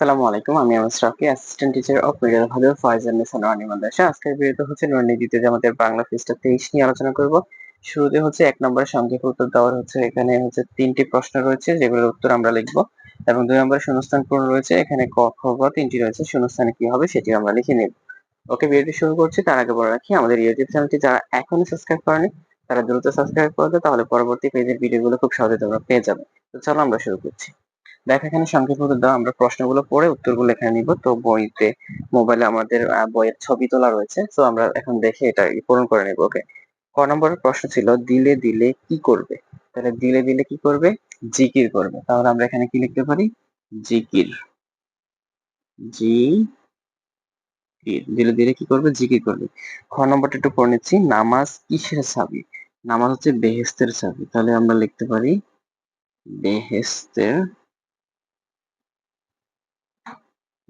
আসসালামু আলাইকুম, আমি আমার রাফি অ্যাসিস্ট্যান্ট টিচার অফ মিডিয়াল ভালো ফয়জান নিসান রানি মাদ্রাসা। আজকের ভিডিওতে হচ্ছে নর্নি দ্বিতীয় জামাতের বাংলা পৃষ্ঠা তেইশ নিয়ে আলোচনা করব। শুরুতে হচ্ছে এক নম্বরের সংক্ষেপ উত্তর দেওয়ার হচ্ছে, এখানে হচ্ছে তিনটি প্রশ্ন রয়েছে, যেগুলোর উত্তর আমরা লিখব। এবং দুই নম্বরের শূন্যস্থান পূরণ রয়েছে, এখানে ক, খ গ তিনটি রয়েছে, শূন্যস্থানে কি হবে সেটি আমরা লিখে নেব। ওকে ভিডিওটি শুরু করছি, তার আগে বলে রাখি, আমাদের ইউটিউব চ্যানেলটি যারা এখনও সাবস্ক্রাইব করেনি, তারা দ্রুত সাবস্ক্রাইব করে দেয় তাহলে পরবর্তী পেজের ভিডিওগুলো খুব সহজে তোমরা পেয়ে যাবে। তো চলো আমরা শুরু করছি। দেখো, এখানে সংক্ষেপ উত্তর দাও, আমরা প্রশ্নগুলো পড়ে উত্তরগুলো এখানে নিব। তো বইতে, মোবাইলে আমাদের বইয়ের ছবি তোলা রয়েছে। তো আমরা এখন দেখে এটা পূরণ করে নেব ওকে ক নম্বরের প্রশ্ন ছিল, দিলে দিলে কি করবে? তাহলে দিলে দিলে কি করবে? জিকির করবে। তাহলে আমরা এখানে কি লিখতে পারি? জিকির। জি দিলে দিলে কি করবে? জিকির করবে। খ নম্বরটা একটু পড়ে নিচ্ছি, নামাজ কিসের চাবি? নামাজ হচ্ছে বেহেস্তের চাবি। তাহলে আমরা লিখতে পারি, বেহেস্তের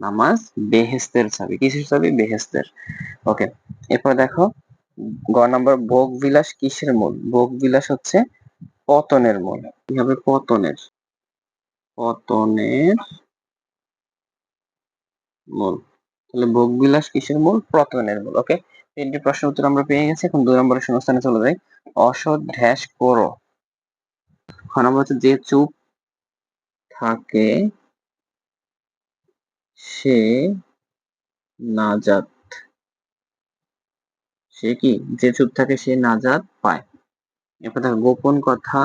নামাজ বেহেস্তের চাবি কিসের চাবি বেহেস্তের। ওকে এরপর দেখো, গ নাম্বার ভোগ বিলাস কিসের মূল? ভোগ বিলাস হচ্ছে পতনের মূল। কি হবে? পতনের। পতনের মূল। তাহলে ভোগ বিলাস কিসের মূল? পতনের মূল। ওকে তিনটি প্রশ্ন উত্তর আমরা পেয়ে গেছি। এখন দুই নম্বরের শূন্যস্থানে চলে যাই। অসৎ ঢ্যাস করো। খ নম্বর হচ্ছে যে চুপ থাকে সে নাজাত। সে কি? যে চুপ থাকে সে নাজাত পায়। এরপর দেখো গোপন কথা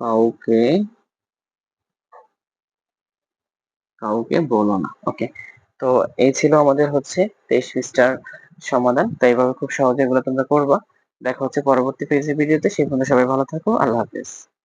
কাউকে কাউকে বলো না। ওকে, তো এই ছিল আমাদের হচ্ছে তেইশ পৃষ্ঠার সমাধান। তো এইভাবে খুব সহজে এগুলো তোমরা করবা। দেখা হচ্ছে পরবর্তী পেজের ভিডিওতে। সেই পর্যন্ত সবাই ভালো থাকো। আল্লাহ হাফেজ।